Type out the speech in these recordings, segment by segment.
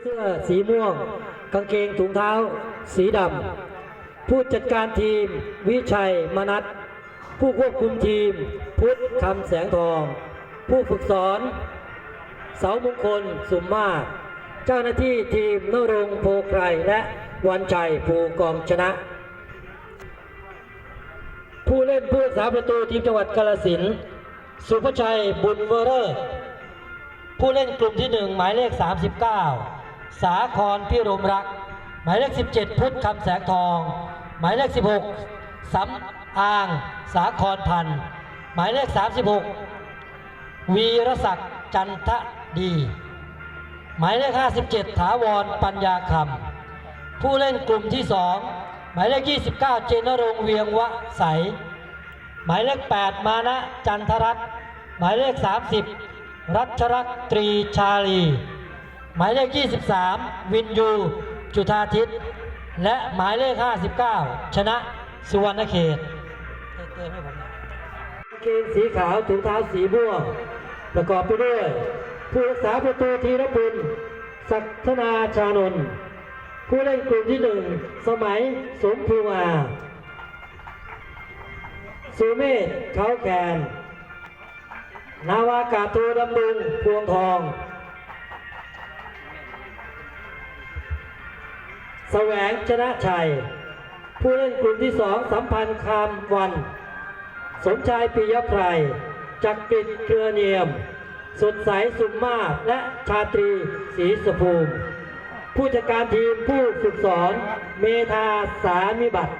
เสื้อสีม่วง กางเกงถุงเท้า สีดำ ผู้จัดการทีม วิชัย มนัทผู้ควบคุมทีม พุทธคำแสงทอง ผู้ฝึกสอน เสามงคล สุมมาเจ้าหน้าที่ทีมนรงโพไกรและวันชัยภูกองชนะ ผู้เล่นผู้รักษาประตูทีมจังหวัดกาลสินสุภชัยบุญเวอร์เรอร์ผู้เล่นกลุ่มที่หนึ่งหมายเลข 39 สาครพิรมรัก หมายเลข 17 พุทธคำแสงทอง หมายเลข 16สำอาง สาครพันธ์หมายเลข 36 วีรศักดิ์จันทดี หมายเลข 57 ถาวรปัญญาคำผู้เล่นกลุ่มที่สอง หมายเลข 29 เจนรงเวียงวะใส หมายเลข 8 มานะจันทรัตน์หมายเลข 30 รัชรักตรีชาลี หมายเลข 23 วินยู จุธาทิตและหมายเลข 59 ชนะสุวรรณเขตเกางเกงสีขาวถุงเท้าสีม่วงประกอบไปด้วย ผู้รักษาประตูธีรพุลศักธนาชานนท์ ผู้เล่นกลุ่มที่หนึ่งสมัยสมภูมาสุเมธเขาแคนนาวากาศโทดำรงพวงทอง แสวงชนะชัย ผู้เล่นกลุ่มที่สองสัมพันธ์คามวัน สมชายปิยไพรจักริดเครือเนียม สดใสสุมมาและชาตรีศรีสภูมิ ผู้จัดการทีมผู้ฝึกสอน เมธาสามิบัติ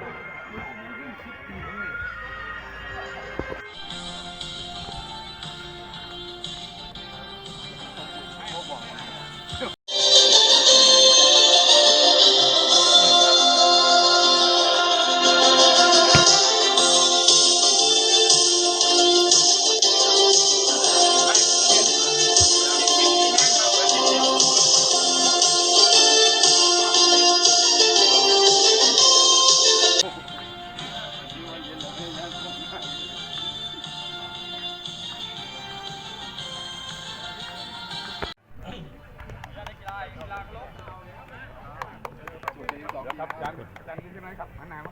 นนี้ใช่ไหมครับมะนาว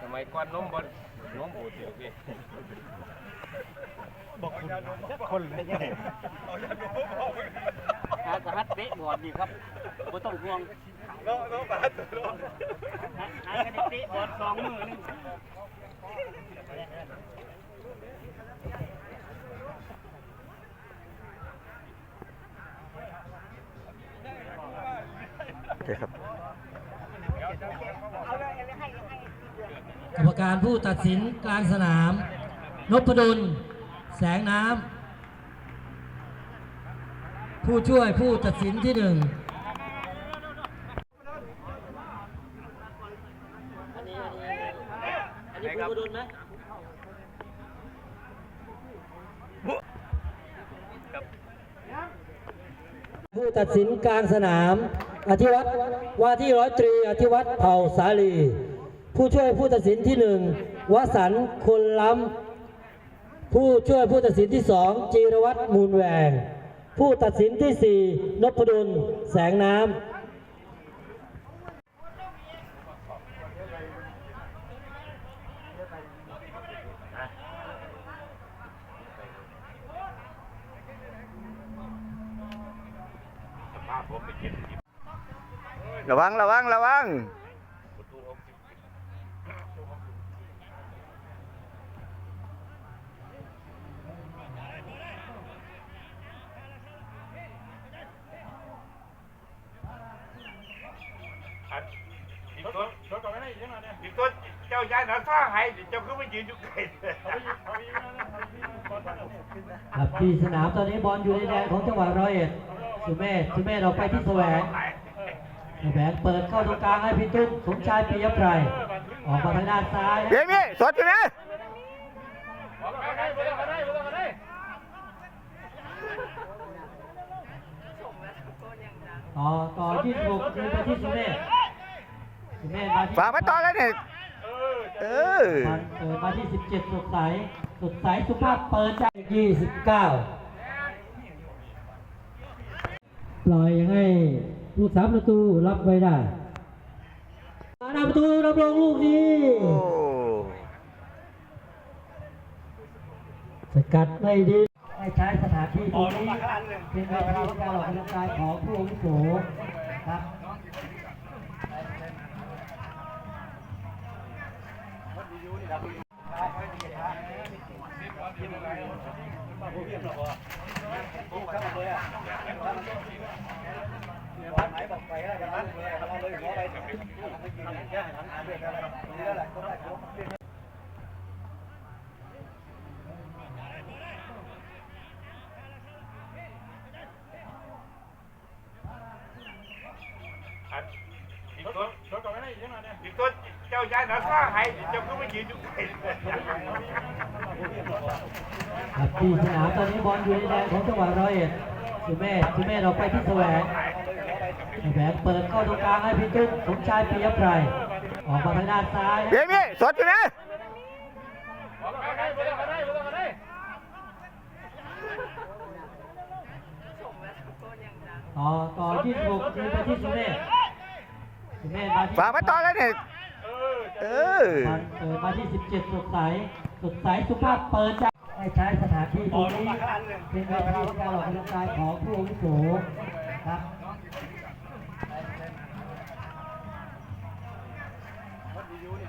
ทำไมก้อนนมบนนมบูดอยู่พี่หาสหัสเตะบอดดีครับบ่ต้องห่วงโลโลบาทโลหาหากันเตะบอดสองมือนึง โอเคครับกรรมการผู้ตัดสินกลางสนามนพดลแสงน้ำผู้ช่วยผู้ตัดสินที่หนึ่งอันนี้อันนี้อันนี้ผู้ดลไหมผู้ตัดสินกลางสนาม อธิวัตรว่าที่ร้อยตรี อธิวัตรเผ่าสาลี ผู้ช่วยผู้ตัดสินที่หนึ่งวสันต์คนล้ำผู้ช่วยผู้ตัดสินที่สองจีรวัตรมูลแหวง ผู้ตัดสินที่สี่นพดลแสงน้ำ ระวังระวังระวังอีกตัวเจ้ายายหนาซ่าให้เจ้าคือไม่ยืนอยู่ไกลครับที่สนามตอนนี้บอลอยู่ในแดนของจังหวัดร้อยเอ็ดสุเมธสุเมธออกไปที่แสวง แสวงเปิดเข้าตรงกลางให้พี่ตุ้มสมชายปิยไพรออกมาทางด้านซ้ายเบี้ยมี่สดอยู่นะต่อต่อ26คืนไปที่สุเมธสุเมธมาที่ฝากไว้ต่อแล้วเนี่ยเออมันเปิดมาที่ 17 สดใส สดใสสุภาพเปิดจาก29 ปล่อยให้ ลูกสามประตูรับไว้ได้มาหน้าประตูรับรองลูกนี้สกัดไม่ดีให้ใช้สถานที่ตรงนี้เป็นเวทีการออกกำลังกายของผู้อาวุโสครับ อันอีก ตัวรถก่อนไม่ได้ยังไงเนี่ยอีกตัวเจ้าชายหนาซ่าหายเจ้าคือไม่ยืนอยู่ไกลครับที่สนามตอนนี้บอลอยู่ในแดนของจังหวัดร้อยเอ็ดสุเมธสุเมธเราไปที่แสวง แสวงเปิดเข้าตรงกลางให้พี่จุ๊บสมชายปิยไพรออกมาทางด้านซ้ายเบียมี่สดอยู่นะต่อต่อยี่สิบหกคืนไปที่สุเมธสุเมธมาที่ฝากไว้ต่อแล้วเนี่ยเออมันเปิดมาที่ 17 สดใส สดใสสุภาพเปิดจากให้ใช้สถานที่ตรงนี้เป็นเวทีการออกกำลังกายของผู้อาวุโสครับ